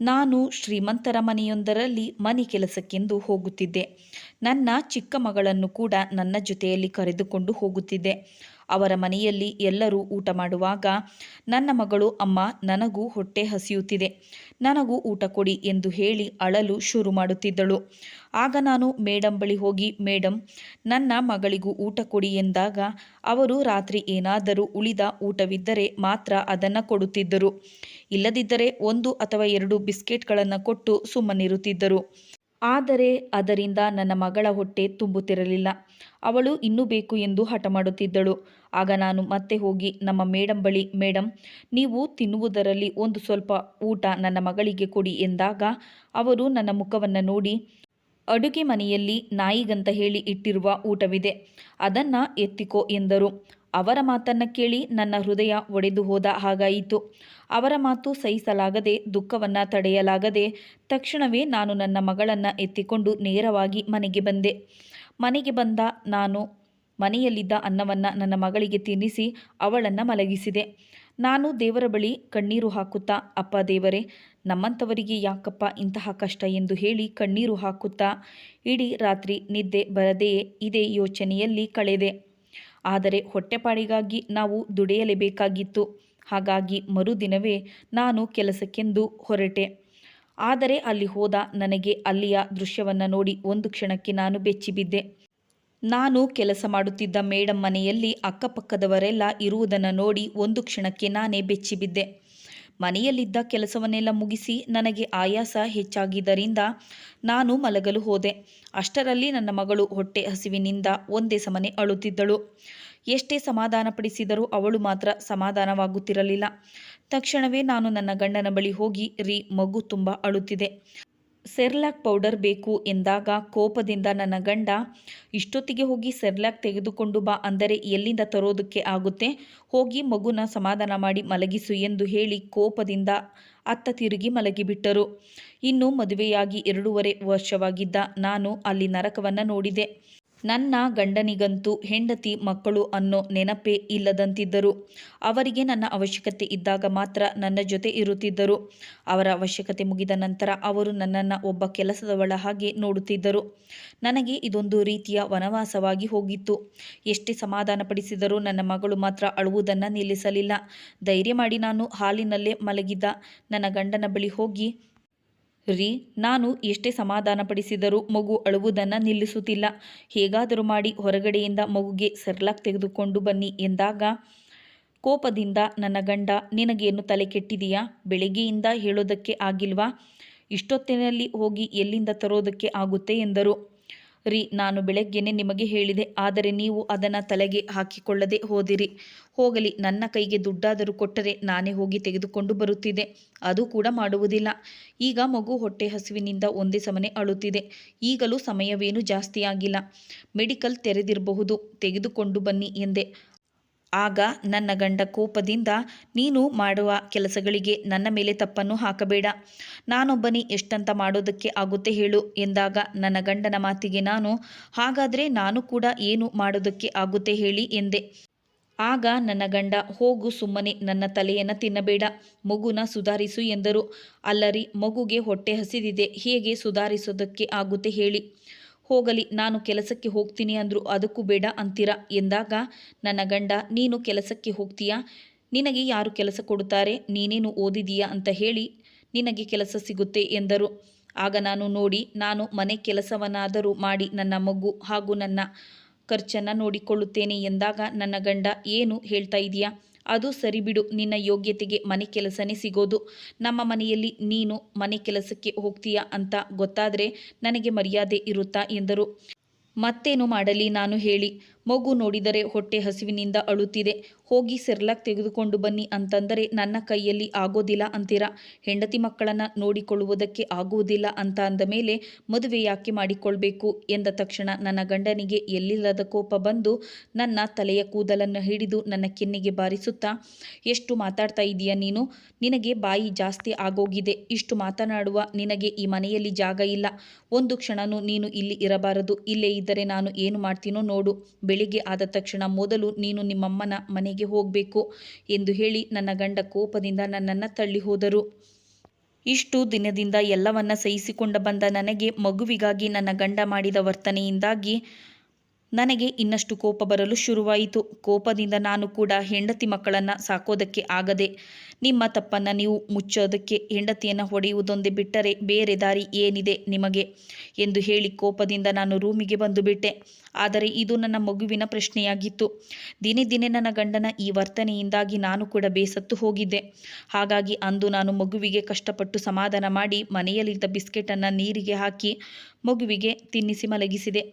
ನಾನು ಶ್ರೀಮಂತರ ಮನೆಯೊಂದರಲ್ಲಿ ಮನೆ ಕೆಲಸಕ್ಕೆಂದು ಹೋಗುತ್ತಿದ್ದೆ. ನನ್ನ ಚಿಕ್ಕ ಮಗಳನ್ನು ಕೂಡ ನನ್ನ ಜೊತೆಯಲ್ಲಿ ಕರೆದುಕೊಂಡು ಹೋಗುತ್ತಿದ್ದೆ. ಅವರ ಮನೆಯಲ್ಲಿ ಎಲ್ಲರೂ ಊಟ ಮಾಡುವಾಗ, ನನ್ನ ಮಗಳು, ಅಮ್ಮ, ನನಗೂ ಹೊಟ್ಟೆ ಹಸಿಯುತ್ತಿದೆ. ನನಗೂ ಊಟ ಕೊಡಿ ಎಂದು ಹೇಳಿ ಅಳಲು ಶುರು ಮಾಡುತ್ತಿದ್ದಳು. ಆಗ ನಾನು ಮೇಡಂ ಬಳಿ ಹೋಗಿ, ಮೇಡಂ, ನನ್ನ ಮಗಳಿಗೂ ಊಟ ಕೊಡಿ ಎಂದಾಗ ಅವರು ರಾತ್ರಿ ಏನಾದರೂ ಉಳಿದ ಊಟವಿದ್ದರೆ ಮಾತ್ರ ಅದನ್ನು ಕೊಡುತ್ತಿದ್ದರು. ಇಲ್ಲದಿದ್ದರೆ ಒಂದು ಅಥವಾ ಎರಡು ಬಿಸ್ಕೆಟ್ಗಳನ್ನು ಕೊಟ್ಟು ಸುಮ್ಮನಿರುತ್ತಿದ್ದರು. ಆದರೆ ಅದರಿಂದ ನನ್ನ ಮಗಳ ಹೊಟ್ಟೆ ತುಂಬುತ್ತಿರಲಿಲ್ಲ. ಅವಳು ಇನ್ನೂ ಬೇಕು ಎಂದು ಹಠ ಮಾಡುತ್ತಿದ್ದಳು. ಆಗ ನಾನು ಮತ್ತೆ ಹೋಗಿ, ನಮ್ಮ ಮೇಡಂ ಬಳಿ, ಮೇಡಂ, ನೀವು ತಿನ್ನುವುದರಲ್ಲಿ ಒಂದು ಸ್ವಲ್ಪ ಊಟ ನನ್ನ ಮಗಳಿಗೆ ಕೊಡಿ ಎಂದಾಗ, ಅವರು ನನ್ನ ಮುಖವನ್ನು ನೋಡಿ, ಅಡುಗೆ ಮನೆಯಲ್ಲಿ ನಾಯಿಗಂತ ಹೇಳಿ ಇಟ್ಟಿರುವ ಊಟವಿದೆ. ಅದನ್ನು ಎತ್ತಿಕೋ ಎಂದರು. ಅವರ ಮಾತನ್ನು ಕೇಳಿ ನನ್ನ ಹೃದಯ ಒಡೆದು ಹೋದ ಹಾಗಾಯಿತು. ಅವರ ಮಾತು ಸಹಿಸಲಾಗದೆ, ದುಃಖವನ್ನು ತಡೆಯಲಾಗದೆ, ತಕ್ಷಣವೇ ನಾನು ನನ್ನ ಮಗಳನ್ನು ಎತ್ತಿಕೊಂಡು ನೇರವಾಗಿ ಮನೆಗೆ ಬಂದೆ. ಮನೆಗೆ ಬಂದ ನಾನು ಮನೆಯಲ್ಲಿದ್ದ ಅನ್ನವನ್ನು ನನ್ನ ಮಗಳಿಗೆ ತಿನ್ನಿಸಿ ಅವಳನ್ನು ಮಲಗಿಸಿದೆ. ನಾನು ದೇವರ ಬಳಿ ಕಣ್ಣೀರು ಹಾಕುತ್ತಾ, ಅಪ್ಪ ದೇವರೇ, ನಮ್ಮಂಥವರಿಗೆ ಯಾಕಪ್ಪ ಇಂತಹ ಕಷ್ಟ? ಎಂದು ಹೇಳಿ ಕಣ್ಣೀರು ಹಾಕುತ್ತಾ, ಇಡೀ ರಾತ್ರಿ ನಿದ್ದೆ ಬರದೆಯೇ? ಇದೇ ಯೋಚನೆಯಲ್ಲಿ ಕಳೆದೆ. ಆದರೆ ಹೊಟ್ಟೆಪಾಡಿಗಾಗಿ ನಾವು ದುಡಿಯಲೇಬೇಕಾಗಿತ್ತು. ಹಾಗಾಗಿ ಮರುದಿನವೇ ನಾನು ಕೆಲಸಕ್ಕೆಂದು ಹೊರಟೆ. ಆದರೆ ಅಲ್ಲಿ ಹೋದ ನನಗೆ ಅಲ್ಲಿಯ ದೃಶ್ಯವನ್ನು ನೋಡಿ ಒಂದು ಕ್ಷಣಕ್ಕೆ ನಾನು ಬೆಚ್ಚಿಬಿದ್ದೆ. ನಾನು ಕೆಲಸ ಮಾಡುತ್ತಿದ್ದ ಮೇಡಮ್ ಮನೆಯಲ್ಲಿ ಅಕ್ಕಪಕ್ಕದವರೆಲ್ಲ ಇರುವುದನ್ನು ನೋಡಿ ಒಂದು ಕ್ಷಣಕ್ಕೆ ನಾನೇ ಬೆಚ್ಚಿಬಿದ್ದೆ. ಮನೆಯಲ್ಲಿದ್ದ ಕೆಲಸವನ್ನೆಲ್ಲ ಮುಗಿಸಿ ನನಗೆ ಆಯಾಸ ಹೆಚ್ಚಾಗಿದ್ದರಿಂದ ನಾನು ಮಲಗಲು ಹೋದೆ. ಅಷ್ಟರಲ್ಲಿ ನನ್ನ ಮಗಳು ಹೊಟ್ಟೆ ಹಸಿವಿನಿಂದ ಒಂದೇ ಸಮನೆ ಅಳುತ್ತಿದ್ದಳು. ಎಷ್ಟೇ ಸಮಾಧಾನಪಡಿಸಿದರೂ ಅವಳು ಮಾತ್ರ ಸಮಾಧಾನವಾಗುತ್ತಿರಲಿಲ್ಲ. ತಕ್ಷಣವೇ ನಾನು ನನ್ನ ಗಂಡನ ಬಳಿ ಹೋಗಿ, ರೀ, ಮಗು ತುಂಬ ಅಳುತ್ತಿದೆ. ಸೆರ್ಲಾಕ್ ಪೌಡರ್ ಬೇಕು ಎಂದಾಗ ಕೋಪದಿಂದ ನನ್ನ ಗಂಡ, ಇಷ್ಟೊತ್ತಿಗೆ ಹೋಗಿ ಸೆರ್ಲಾಕ್ ತೆಗೆದುಕೊಂಡು ಬಾ ಅಂದರೆ ಎಲ್ಲಿಂದ ತರೋದಕ್ಕೆ ಆಗುತ್ತೆ? ಹೋಗಿ ಮಗುನ ಸಮಾಧಾನ ಮಾಡಿ ಮಲಗಿಸು ಎಂದು ಹೇಳಿ ಕೋಪದಿಂದ ಅತ್ತ ತಿರುಗಿ ಮಲಗಿಬಿಟ್ಟರು. ಇನ್ನು ಮದುವೆಯಾಗಿ ಎರಡೂವರೆ ವರ್ಷವಾಗಿದ್ದ ನಾನು ಅಲ್ಲಿ ನರಕವನ್ನು ನೋಡಿದೆ. ನನ್ನ ಗಂಡನಿಗಂತೂ ಹೆಂಡತಿ ಮಕ್ಕಳು ಅನ್ನೋ ನೆನಪೇ ಇಲ್ಲದಂತಿದ್ದರು. ಅವರಿಗೆ ನನ್ನ ಅವಶ್ಯಕತೆ ಇದ್ದಾಗ ಮಾತ್ರ ನನ್ನ ಜೊತೆ ಇರುತ್ತಿದ್ದರು. ಅವರ ಅವಶ್ಯಕತೆ ಮುಗಿದ ನಂತರ ಅವರು ನನ್ನನ್ನು ಒಬ್ಬ ಕೆಲಸದವಳ ಹಾಗೆ ನೋಡುತ್ತಿದ್ದರು. ನನಗೆ ಇದೊಂದು ರೀತಿಯ ವನವಾಸವಾಗಿ ಹೋಗಿತ್ತು. ಎಷ್ಟೇ ಸಮಾಧಾನಪಡಿಸಿದರೂ ನನ್ನ ಮಗಳು ಮಾತ್ರ ಅಳುವುದನ್ನು ನಿಲ್ಲಿಸಲಿಲ್ಲ. ಧೈರ್ಯ ಮಾಡಿ ನಾನು ಹಾಲಿನಲ್ಲೇ ಮಲಗಿದ ನನ್ನ ಗಂಡನ ಬಳಿ ಹೋಗಿ ರೀ, ನಾನು ಎಷ್ಟೇ ಸಮಾಧಾನಪಡಿಸಿದರೂ ಮಗು ಅಳುವುದನ್ನು ನಿಲ್ಲಿಸುತ್ತಿಲ್ಲ. ಹೇಗಾದರೂ ಮಾಡಿ ಹೊರಗಡೆಯಿಂದ ಮಗುಗೆ ಸರ್ಲಾಕ್ ತೆಗೆದುಕೊಂಡು ಬನ್ನಿ ಎಂದಾಗ, ಕೋಪದಿಂದ ನನ್ನ ಗಂಡ ನಿನಗೇನು ತಲೆ ಕೆಟ್ಟಿದೆಯಾ? ಬೆಳಗ್ಗೆಯಿಂದ ಹೇಳೋದಕ್ಕೆ ಆಗಿಲ್ವಾ? ಇಷ್ಟೊತ್ತಿನಲ್ಲಿ ಹೋಗಿ ಎಲ್ಲಿಂದ ತರೋದಕ್ಕೆ ಆಗುತ್ತೆ ಎಂದರು. ರೀ, ನಾನು ಬೆಳಗ್ಗೆನೆ ನಿಮಗೆ ಹೇಳಿದೆ, ಆದರೆ ನೀವು ಅದನ್ನು ತಲೆಗೆ ಹಾಕಿಕೊಳ್ಳದೆ ಹೋದಿರಿ. ಹೋಗಲಿ, ನನ್ನ ಕೈಗೆ ದುಡ್ಡಾದರೂ ಕೊಟ್ಟರೆ ನಾನೇ ಹೋಗಿ ತೆಗೆದುಕೊಂಡು ಬರುತ್ತಿದೆ ಅದು ಕೂಡ ಮಾಡುವುದಿಲ್ಲ. ಈಗ ಮಗು ಹೊಟ್ಟೆ ಹಸುವಿನಿಂದ ಒಂದೇ ಸಮನೆ ಅಳುತ್ತಿದೆ. ಈಗಲೂ ಸಮಯವೇನು ಜಾಸ್ತಿ ಆಗಿಲ್ಲ ಮೆಡಿಕಲ್ ತೆರೆದಿರಬಹುದು. ತೆಗೆದುಕೊಂಡು ಬನ್ನಿ ಎಂದೆ. ಆಗ ನನ್ನ ಗಂಡ ಕೋಪದಿಂದ, ನೀನು ಮಾಡುವ ಕೆಲಸಗಳಿಗೆ ನನ್ನ ಮೇಲೆ ತಪ್ಪನ್ನು ಹಾಕಬೇಡ. ನಾನೊಬ್ಬನೇ ಎಷ್ಟಂತ ಮಾಡೋದಕ್ಕೆ ಆಗುತ್ತೆ ಹೇಳು ಎಂದಾಗ ನನ್ನ ಗಂಡನ ಮಾತಿಗೆ ನಾನು, ಹಾಗಾದರೆ ನಾನು ಕೂಡ ಏನು ಮಾಡೋದಕ್ಕೆ ಆಗುತ್ತೆ ಹೇಳಿ ಎಂದೆ. ಆಗ ನನ್ನ ಗಂಡ, ಹೋಗು ಸುಮ್ಮನೆ, ನನ್ನ ತಲೆಯನ್ನು ತಿನ್ನಬೇಡ, ಮಗುನ ಸುಧಾರಿಸು ಎಂದರು. ಅಲ್ಲರಿ, ಮಗುಗೆ ಹೊಟ್ಟೆ ಹಸಿದಿದೆ, ಹೇಗೆ ಸುಧಾರಿಸೋದಕ್ಕೆ ಆಗುತ್ತೆ ಹೇಳಿ. ಹೋಗಲಿ, ನಾನು ಕೆಲಸಕ್ಕೆ ಹೋಗ್ತೀನಿ ಅಂದರು ಅದಕ್ಕೂ ಬೇಡ ಅಂತೀರಾ? ಎಂದಾಗ, ನನ್ನ ಗಂಡ, ನೀನು ಕೆಲಸಕ್ಕೆ ಹೋಗ್ತೀಯಾ? ನಿನಗೆ ಯಾರು ಕೆಲಸ ಕೊಡುತ್ತಾರೆ? ನೀನೇನು ಓದಿದೀಯಾ ಅಂತ ಹೇಳಿ, ನಿನಗೆ ಕೆಲಸ ಸಿಗುತ್ತೆ ಎಂದರು. ಆಗ ನಾನು ನೋಡಿ, ನಾನು ಮನೆ ಕೆಲಸವನ್ನಾದರೂ ಮಾಡಿ ನನ್ನ ಮಗು ಹಾಗೂ ನನ್ನ ಖರ್ಚನ್ನು ನೋಡಿಕೊಳ್ಳುತ್ತೇನೆ ಎಂದಾಗ ನನ್ನ ಗಂಡ, ಏನು ಹೇಳ್ತಾ ಇದೆಯಾ? ಅದು ಸರಿ ಬಿಡು. ನಿನ್ನ ಯೋಗ್ಯತೆಗೆ ಮನೆ ಕೆಲಸನೇ ಸಿಗೋದು. ನಮ್ಮ ಮನೆಯಲ್ಲಿ ನೀನು ಮನೆ ಕೆಲಸಕ್ಕೆ ಹೋಗ್ತೀಯಾ ಅಂತ ಗೊತ್ತಾದರೆ ನನಗೆ ಮರ್ಯಾದೆ ಇರುತ್ತಾ ಎಂದರು. ಮತ್ತೇನು ಮಾಡಲಿ ನಾನು ಹೇಳಿ. ಮಗು ನೋಡಿದರೆ ಹೊಟ್ಟೆ ಹಸಿವಿನಿಂದ ಅಳುತ್ತಿದೆ. ಹೋಗಿ ಸೆರ್ಲಾಕ್ ತೆಗೆದುಕೊಂಡು ಬನ್ನಿ ಅಂತಂದರೆ ನನ್ನ ಕೈಯಲ್ಲಿ ಆಗೋದಿಲ್ಲ ಅಂತೀರಾ? ಹೆಂಡತಿ ಮಕ್ಕಳನ್ನು ನೋಡಿಕೊಳ್ಳುವುದಕ್ಕೆ ಆಗುವುದಿಲ್ಲ ಅಂತ ಅಂದ ಮೇಲೆ ಮದುವೆ ಯಾಕೆ ಮಾಡಿಕೊಳ್ಬೇಕು ಎಂದ ತಕ್ಷಣ ನನ್ನ ಗಂಡನಿಗೆ ಎಲ್ಲಿಲ್ಲದ ಕೋಪ ಬಂದು ನನ್ನ ತಲೆಯ ಕೂದಲನ್ನು ಹಿಡಿದು ನನ್ನ ಕೆನ್ನೆಗೆ ಬಾರಿಸುತ್ತಾ, ಎಷ್ಟು ಮಾತಾಡ್ತಾ ಇದೀಯ ನೀನು? ನಿನಗೆ ಬಾಯಿ ಜಾಸ್ತಿ ಆಗೋಗಿದೆ. ಇಷ್ಟು ಮಾತನಾಡುವ ನಿನಗೆ ಈ ಮನೆಯಲ್ಲಿ ಜಾಗ ಇಲ್ಲ. ಒಂದು ಕ್ಷಣನೂ ನೀನು ಇಲ್ಲಿ ಇರಬಾರದು. ಇಲ್ಲೇ ಇದ್ದರೆ ನಾನು ಏನು ಮಾಡ್ತೀನೋ ನೋಡು. ಬೆಳಿಗ್ಗೆ ಆದ ತಕ್ಷಣ ಮೊದಲು ನೀನು ನಿಮ್ಮಮ್ಮನ ಮನೆಗೆ ಹೋಗಬೇಕು ಎಂದು ಹೇಳಿ ನನ್ನ ಗಂಡ ಕೋಪದಿಂದ ನನ್ನನ್ನು ತಳ್ಳಿ ಹೋದರು. ಇಷ್ಟು ದಿನದಿಂದ ಎಲ್ಲವನ್ನ ಸಹಿಸಿಕೊಂಡ ಬಂದ ನನಗೆ ಮಗುವಿಗಾಗಿ ನನ್ನ ಗಂಡ ಮಾಡಿದ ವರ್ತನೆಯಿಂದಾಗಿ ನನಗೆ ಇನ್ನಷ್ಟು ಕೋಪ ಬರಲು ಶುರುವಾಯಿತು. ಕೋಪದಿಂದ ನಾನು ಕೂಡ ಹೆಂಡತಿ ಮಕ್ಕಳನ್ನು ಸಾಕೋದಕ್ಕೆ ಆಗದೆ, ನಿಮ್ಮ ತಪ್ಪನ್ನು ನೀವು ಮುಚ್ಚೋದಕ್ಕೆ ಹೆಂಡತಿಯನ್ನು ಹೊಡೆಯುವುದೊಂದೇ ಬಿಟ್ಟರೆ ಬೇರೆ ದಾರಿ ಏನಿದೆ ನಿಮಗೆ? ಎಂದು ಹೇಳಿ ಕೋಪದಿಂದ ನಾನು ರೂಮಿಗೆ ಬಂದು ಬಿಟ್ಟೆ. ಆದರೆ ಇದು ನನ್ನ ಮಗುವಿನ ಪ್ರಶ್ನೆಯಾಗಿತ್ತು. ದಿನೇ ದಿನೇ ನನ್ನ ಗಂಡನ ಈ ವರ್ತನೆಯಿಂದಾಗಿ ನಾನು ಕೂಡ ಬೇಸತ್ತು ಹೋಗಿದ್ದೆ. ಹಾಗಾಗಿ ಅಂದು ನಾನು ಮಗುವಿಗೆ ಕಷ್ಟಪಟ್ಟು ಸಮಾಧಾನ ಮಾಡಿ ಮನೆಯಲ್ಲಿದ್ದ ಬಿಸ್ಕೆಟನ್ನು ನೀರಿಗೆ ಹಾಕಿ ಮಗುವಿಗೆ ತಿನ್ನಿಸಿ ಮಲಗಿಸಿದೆ.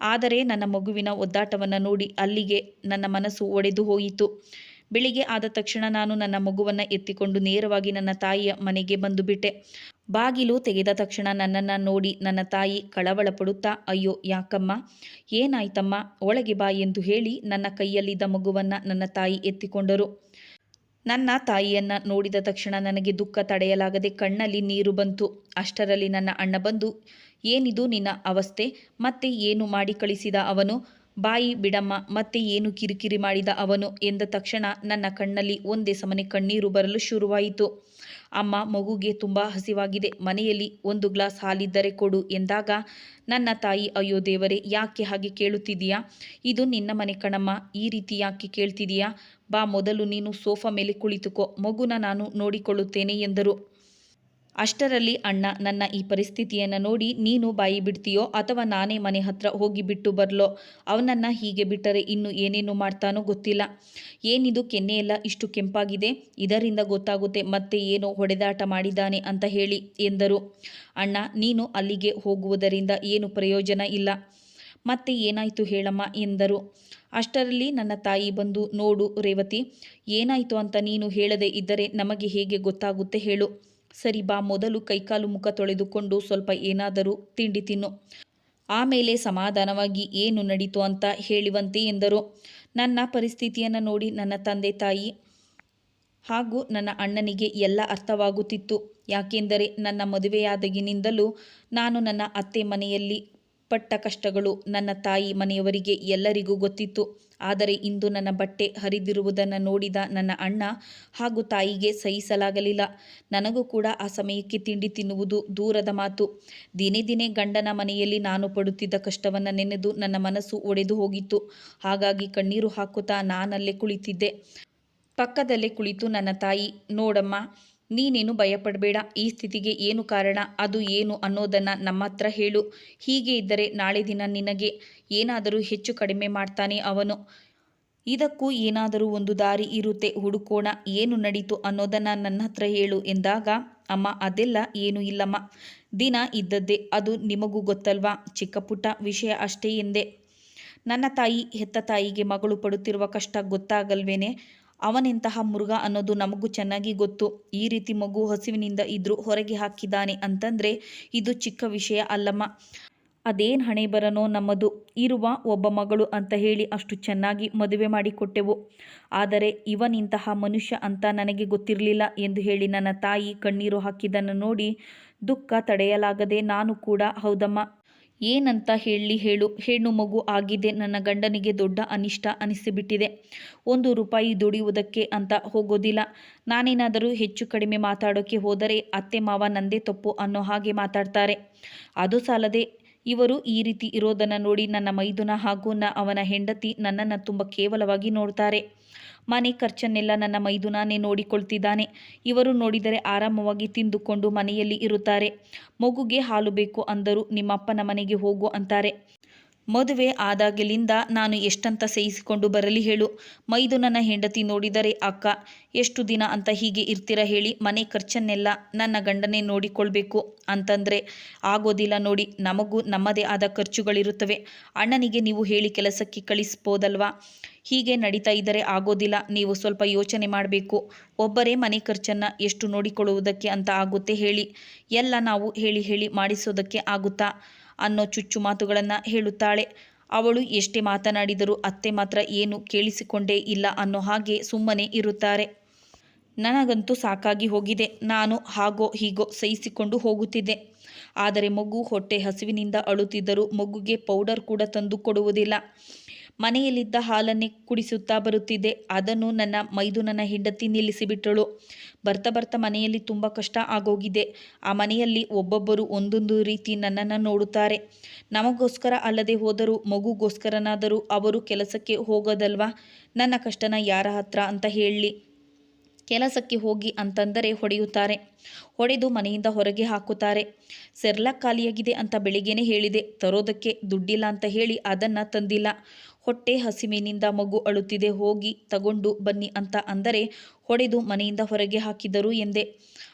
ಆದರೆ ನನ್ನ ಮಗುವಿನ ಒದ್ದಾಟವನ್ನು ನೋಡಿ ಅಲ್ಲಿಗೆ ನನ್ನ ಮನಸ್ಸು ಒಡೆದು ಹೋಯಿತು. ಬೆಳಿಗ್ಗೆ ಆದ ತಕ್ಷಣ ನಾನು ನನ್ನ ಮಗುವನ್ನು ಎತ್ತಿಕೊಂಡು ನೇರವಾಗಿ ನನ್ನ ತಾಯಿಯ ಮನೆಗೆ ಬಂದು ಬಿಟ್ಟೆ. ಬಾಗಿಲು ತೆಗೆದ ತಕ್ಷಣ ನನ್ನನ್ನು ನೋಡಿ ನನ್ನ ತಾಯಿ ಕಳವಳ ಪಡುತ್ತಾ ಅಯ್ಯೋ, ಯಾಕಮ್ಮ? ಏನಾಯ್ತಮ್ಮ? ಒಳಗೆ ಬಾ ಎಂದು ಹೇಳಿ ನನ್ನ ಕೈಯಲ್ಲಿದ್ದ ಮಗುವನ್ನು ನನ್ನ ತಾಯಿ ಎತ್ತಿಕೊಂಡರು. ನನ್ನ ತಾಯಿಯನ್ನು ನೋಡಿದ ತಕ್ಷಣ ನನಗೆ ದುಃಖ ತಡೆಯಲಾಗದೆ ಕಣ್ಣಲ್ಲಿ ನೀರು ಬಂತು. ಅಷ್ಟರಲ್ಲಿ ನನ್ನ ಅಣ್ಣ ಬಂದು ಏನಿದು ನಿನ್ನ ಅವಸ್ಥೆ? ಮತ್ತೆ ಏನು ಮಾಡಿ ಕಳಿಸಿದ ಅವನು? ಬಾಯಿ ಬಿಡಮ್ಮ, ಮತ್ತೆ ಏನು ಕಿರಿಕಿರಿ ಮಾಡಿದ ಅವನು? ಎಂದ ತಕ್ಷಣ ನನ್ನ ಕಣ್ಣಲ್ಲಿ ಒಂದೇ ಸಮನೆ ಕಣ್ಣೀರು ಬರಲು ಶುರುವಾಯಿತು. ಅಮ್ಮ, ಮಗುಗೆ ತುಂಬ ಹಸಿವಾಗಿದೆ. ಮನೆಯಲ್ಲಿ ಒಂದು ಗ್ಲಾಸ್ ಹಾಲಿದ್ದರೆ ಕೊಡು ಎಂದಾಗ, ನನ್ನ ತಾಯಿ, ಅಯ್ಯೋ ದೇವರೇ, ಯಾಕೆ ಹಾಗೆ ಕೇಳುತ್ತಿದೀಯಾ ಇದು ನಿನ್ನ ಮನೆ ಕಣಮ್ಮ, ಈ ರೀತಿ ಯಾಕೆ ಕೇಳ್ತಿದೀಯಾ ಬಾ, ಮೊದಲು ನೀನು ಸೋಫಾ ಮೇಲೆ ಕುಳಿತುಕೋ. ಮಗುನ ನಾನು ನೋಡಿಕೊಳ್ಳುತ್ತೇನೆ ಎಂದರು. ಅಷ್ಟರಲ್ಲಿ, ಅಣ್ಣ, ನನ್ನ ಈ ಪರಿಸ್ಥಿತಿಯನ್ನು ನೋಡಿ ನೀನು ಬಾಯಿ ಬಿಡ್ತೀಯೋ ಅಥವಾ ನಾನೇ ಮನೆ ಹತ್ರ ಹೋಗಿ ಬಿಟ್ಟು ಬರಲೋ? ಅವನನ್ನು ಹೀಗೆ ಬಿಟ್ಟರೆ ಇನ್ನು ಏನೇನು ಮಾಡ್ತಾನೋ ಗೊತ್ತಿಲ್ಲ. ಏನಿದು ಕೆನ್ನೆಯೆಲ್ಲ ಇಷ್ಟು ಕೆಂಪಾಗಿದೆ? ಇದರಿಂದ ಗೊತ್ತಾಗುತ್ತೆ ಮತ್ತೆ ಏನೋ ಹೊಡೆದಾಟ ಮಾಡಿದ್ದಾನೆ ಅಂತ ಹೇಳಿ, ಎಂದರು. ಅಣ್ಣ, ನೀನು ಅಲ್ಲಿಗೆ ಹೋಗುವುದರಿಂದ ಏನು ಪ್ರಯೋಜನ ಇಲ್ಲ. ಮತ್ತೆ ಏನಾಯಿತು ಹೇಳಮ್ಮ? ಎಂದರು. ಅಷ್ಟರಲ್ಲಿ ನನ್ನ ತಾಯಿ ಬಂದು, ನೋಡು ರೇವತಿ, ಏನಾಯಿತು ಅಂತ ನೀನು ಹೇಳದೆ ಇದ್ದರೆ ನಮಗೆ ಹೇಗೆ ಗೊತ್ತಾಗುತ್ತೆ ಹೇಳು. ಸರಿ ಬಾ, ಮೊದಲು ಕೈಕಾಲು ಮುಖ ತೊಳೆದುಕೊಂಡು ಸ್ವಲ್ಪ ಏನಾದರೂ ತಿಂಡಿ ತಿನ್ನು. ಆಮೇಲೆ ಸಮಾಧಾನವಾಗಿ ಏನು ನಡೀತು ಅಂತ ಹೇಳುವಂತೆ ಎಂದರು. ನನ್ನ ಪರಿಸ್ಥಿತಿಯನ್ನು ನೋಡಿ ನನ್ನ ತಂದೆ ತಾಯಿ ಹಾಗೂ ನನ್ನ ಅಣ್ಣನಿಗೆ ಎಲ್ಲ ಅರ್ಥವಾಗುತ್ತಿತ್ತು. ಯಾಕೆಂದರೆ ನನ್ನ ಮದುವೆಯಾದಗಿನಿಂದಲೂ ನಾನು ನನ್ನ ಅತ್ತೆ ಮನೆಯಲ್ಲಿ ಪಟ್ಟ ಕಷ್ಟಗಳು ನನ್ನ ತಾಯಿ ಮನೆಯವರಿಗೆ ಎಲ್ಲರಿಗೂ ಗೊತ್ತಿತ್ತು. ಆದರೆ ಇಂದು ನನ್ನ ಬಟ್ಟೆ ಹರಿದಿರುವುದನ್ನು ನೋಡಿದ ನನ್ನ ಅಣ್ಣ ಹಾಗೂ ತಾಯಿಗೆ ಸಹಿಸಲಾಗಲಿಲ್ಲ. ನನಗೂ ಕೂಡ ಆ ಸಮಯಕ್ಕೆ ತಿಂಡಿ ತಿನ್ನುವುದು ದೂರದ ಮಾತು. ದಿನೇ ದಿನೇ ಗಂಡನ ಮನೆಯಲ್ಲಿ ನಾನು ಪಡುತ್ತಿದ್ದ ಕಷ್ಟವನ್ನು ನೆನೆದು ನನ್ನ ಮನಸ್ಸು ಒಡೆದು ಹೋಗಿತ್ತು. ಹಾಗಾಗಿ ಕಣ್ಣೀರು ಹಾಕುತ್ತಾ ನಾನಲ್ಲೇ ಕುಳಿತಿದ್ದೆ. ಪಕ್ಕದಲ್ಲೇ ಕುಳಿತು ನನ್ನ ತಾಯಿ, ನೋಡಮ್ಮ ನೀನೇನು ಭಯಪಡಬೇಡ, ಈ ಸ್ಥಿತಿಗೆ ಏನು ಕಾರಣ, ಅದು ಏನು ಅನ್ನೋದನ್ನು ನಮ್ಮ ಹತ್ರ ಹೇಳು. ಹೀಗೆ ಇದ್ದರೆ ನಾಳೆ ದಿನ ನಿನಗೆ ಏನಾದರೂ ಹೆಚ್ಚು ಕಡಿಮೆ ಮಾಡ್ತಾನೆ ಅವನು. ಇದಕ್ಕೂ ಏನಾದರೂ ಒಂದು ದಾರಿ ಇರುತ್ತೆ, ಹುಡುಕೋಣ, ಏನು ನಡೀತು ಅನ್ನೋದನ್ನು ನನ್ನ ಹತ್ರ ಹೇಳು ಎಂದಾಗ, ಅಮ್ಮ, ಅದೆಲ್ಲ ಏನೂ ಇಲ್ಲಮ್ಮ. ದಿನ ಇದ್ದದ್ದೇ, ಅದು ನಿಮಗೂ ಗೊತ್ತಲ್ವಾ? ಚಿಕ್ಕ ಪುಟ್ಟ ವಿಷಯ ಅಷ್ಟೇ ಎಂದೆ. ನನ್ನ ತಾಯಿ, ಹೆತ್ತ ತಾಯಿಗೆ ಮಗಳು ಪಡುತ್ತಿರುವ ಕಷ್ಟ ಗೊತ್ತಾಗಲ್ವೇನೆ? ಅವನೆಂತಹ ಮೃಗ ಅನ್ನೋದು ನಮಗೂ ಚೆನ್ನಾಗಿ ಗೊತ್ತು. ಈ ರೀತಿ ಮಗು ಹಸಿವಿನಿಂದ ಇದ್ರೂ ಹೊರಗೆ ಹಾಕಿದ್ದಾನೆ ಅಂತಂದರೆ ಇದು ಚಿಕ್ಕ ವಿಷಯ ಅಲ್ಲಮ್ಮ. ಅದೇನು ಹಣೆ ಬರನೋ ನಮ್ಮದು. ಇರುವ ಒಬ್ಬ ಮಗಳು ಅಂತ ಹೇಳಿ ಅಷ್ಟು ಚೆನ್ನಾಗಿ ಮದುವೆ ಮಾಡಿಕೊಟ್ಟೆವು. ಆದರೆ ಇವನಿಂತಹ ಮನುಷ್ಯ ಅಂತ ನನಗೆ ಗೊತ್ತಿರಲಿಲ್ಲ ಎಂದು ಹೇಳಿ ನನ್ನ ತಾಯಿ ಕಣ್ಣೀರು ಹಾಕಿದ್ದನ್ನು ನೋಡಿ ದುಃಖ ತಡೆಯಲಾಗದೆ ನಾನು ಕೂಡ ಹೌದಮ್ಮ. ಏನಂತ ಹೇಳಿ ಹೇಳು, ಹೆಣ್ಣು ಮಗು ಆಗಿದೆ, ನನ್ನ ಗಂಡನಿಗೆ ದೊಡ್ಡ ಅನಿಷ್ಟ ಅನಿಸಿಬಿಟ್ಟಿದೆ. ಒಂದು ರೂಪಾಯಿ ದುಡಿಯುವುದಕ್ಕೆ ಅಂತ ಹೋಗೋದಿಲ್ಲ. ನಾನೇನಾದರೂ ಹೆಚ್ಚು ಕಡಿಮೆ ಮಾತಾಡೋಕ್ಕೆ ಹೋದರೆ ಅತ್ತೆ ಮಾವ ನಂದೇ ತಪ್ಪು ಅನ್ನೋ ಹಾಗೆ ಮಾತಾಡ್ತಾರೆ. ಅದು ಸಾಲದೆ, ಇವರು ಈ ರೀತಿ ಇರೋದನ್ನು ನೋಡಿ ನನ್ನ ಮೈದುನ ಹಾಗೂ ನ ಅವನ ಹೆಂಡತಿ ನನ್ನನ್ನು ತುಂಬ ಕೇವಲವಾಗಿ ನೋಡ್ತಾರೆ. ಮನೆ ಖರ್ಚನ್ನೆಲ್ಲ ನನ್ನ ಮೈದುನಾನೇ ನೋಡಿಕೊಳ್ತಿದ್ದಾನೆ. ಇವರು ನೋಡಿದರೆ ಆರಾಮವಾಗಿ ತಿಂದುಕೊಂಡು ಮನೆಯಲ್ಲಿ ಇರುತ್ತಾರೆ. ಮಗುಗೆ ಹಾಲು ಬೇಕು ಅಂದರೂ ನಿಮ್ಮಪ್ಪನ ಮನೆಗೆ ಹೋಗು ಅಂತಾರೆ. ಮದುವೆ ಆದಾಗಲಿಂದ ನಾನು ಎಷ್ಟಂತ ಸೇಯಿಸಿಕೊಂಡು ಬರಲಿ ಹೇಳು. ಮೈದು ನನ್ನ ಹೆಂಡತಿ ನೋಡಿದರೆ, ಅಕ್ಕ, ಎಷ್ಟು ದಿನ ಅಂತ ಹೀಗೆ ಇರ್ತೀರ ಹೇಳಿ ಮನೆ ಖರ್ಚನ್ನೆಲ್ಲ ನನ್ನ ಗಂಡನೇ ನೋಡಿಕೊಳ್ಬೇಕು. ಅಂತಂದರೆ, ಆಗೋದಿಲ್ಲ ನೋಡಿ, ನಮಗೂ ನಮ್ಮದೇ ಆದ ಖರ್ಚುಗಳಿರುತ್ತವೆ. ಅಣ್ಣನಿಗೆ ನೀವು ಹೇಳಿ ಕೆಲಸಕ್ಕೆ ಕಳಿಸ್ಬೋದಲ್ವಾ? ಹೀಗೆ ನಡೀತಾ ಇದ್ದರೆ ಆಗೋದಿಲ್ಲ, ನೀವು ಸ್ವಲ್ಪ ಯೋಚನೆ ಮಾಡಬೇಕು. ಒಬ್ಬರೇ ಮನೆ ಖರ್ಚನ್ನು ಎಷ್ಟು ನೋಡಿಕೊಳ್ಳುವುದಕ್ಕೆ ಅಂತ ಆಗುತ್ತೆ ಹೇಳಿ. ಎಲ್ಲ ನಾವು ಹೇಳಿ ಹೇಳಿ ಮಾಡಿಸೋದಕ್ಕೆ ಆಗುತ್ತಾ? ಅನ್ನೋ ಚುಚ್ಚು ಮಾತುಗಳನ್ನು ಹೇಳುತ್ತಾಳೆ. ಅವಳು ಎಷ್ಟೇ ಮಾತನಾಡಿದರೂ ಅತ್ತೆ ಮಾತ್ರ ಏನು ಕೇಳಿಸಿಕೊಂಡೇ ಇಲ್ಲ ಅನ್ನೋ ಹಾಗೆ ಸುಮ್ಮನೆ ಇರುತ್ತಾರೆ. ನನಗಂತೂ ಸಾಕಾಗಿ ಹೋಗಿದೆ. ನಾನು ಹಾಗೋ ಹೀಗೋ ಸಹಿಸಿಕೊಂಡು ಹೋಗುತ್ತಿದ್ದೆ. ಆದರೆ ಮಗು ಹೊಟ್ಟೆ ಹಸಿವಿನಿಂದ ಅಳುತ್ತಿದ್ದರೂ ಮಗುಗೆ ಪೌಡರ್ ಕೂಡ ತಂದು ಕೊಡುವುದಿಲ್ಲ. ಮನೆಯಲ್ಲಿದ್ದ ಹಾಲನ್ನೇ ಕುಡಿಸುತ್ತಾ ಬರುತ್ತಿದ್ದೆ. ಅದನ್ನು ನನ್ನ ಮೈದುನನ ಹೆಂಡತಿ ನಿಲ್ಲಿಸಿಬಿಟ್ಟಳು ಬರ್ತಾ ಬರ್ತಾ ಮನೆಯಲ್ಲಿ ತುಂಬ ಕಷ್ಟ ಆಗೋಗಿದೆ. ಆ ಮನೆಯಲ್ಲಿ ಒಬ್ಬೊಬ್ಬರು ಒಂದೊಂದು ರೀತಿ ನನ್ನನ್ನು ನೋಡುತ್ತಾರೆ. ನಮಗೋಸ್ಕರ ಅಲ್ಲದೆ ಹೋದರೂ, ಮಗುಗೋಸ್ಕರನಾದರೂ ಅವರು ಕೆಲಸಕ್ಕೆ ಹೋಗೋದಲ್ವಾ? ನನ್ನ ಕಷ್ಟನ ಯಾರ ಹತ್ರ ಅಂತ ಹೇಳಲಿ ಕೆಲಸಕ್ಕೆ ಹೋಗಿ ಅಂತಂದರೆ ಹೊಡೆಯುತ್ತಾರೆ. ಹೊಡೆದು ಮನೆಯಿಂದ ಹೊರಗೆ ಹಾಕುತ್ತಾರೆ. ಸೆರ್ಲಾಕ್ ಖಾಲಿಯಾಗಿದೆ ಅಂತ ಬೆಳಿಗ್ಗೆನೇ ಹೇಳಿದೆ. ತರೋದಕ್ಕೆ ದುಡ್ಡಿಲ್ಲ ಅಂತ ಹೇಳಿ ಅದನ್ನು ತಂದಿಲ್ಲ. ಹೊಟ್ಟೆ ಹಸಿವಿನಿಂದ ಮಗು ಅಳುತ್ತಿದೆ, ಹೋಗಿ ತಗೊಂಡು ಬನ್ನಿ ಅಂತ ಅಂದರೆ ಹೊಡೆದು ಮನೆಯಿಂದ ಹೊರಗೆ ಹಾಕಿದರು ಎಂದೆ.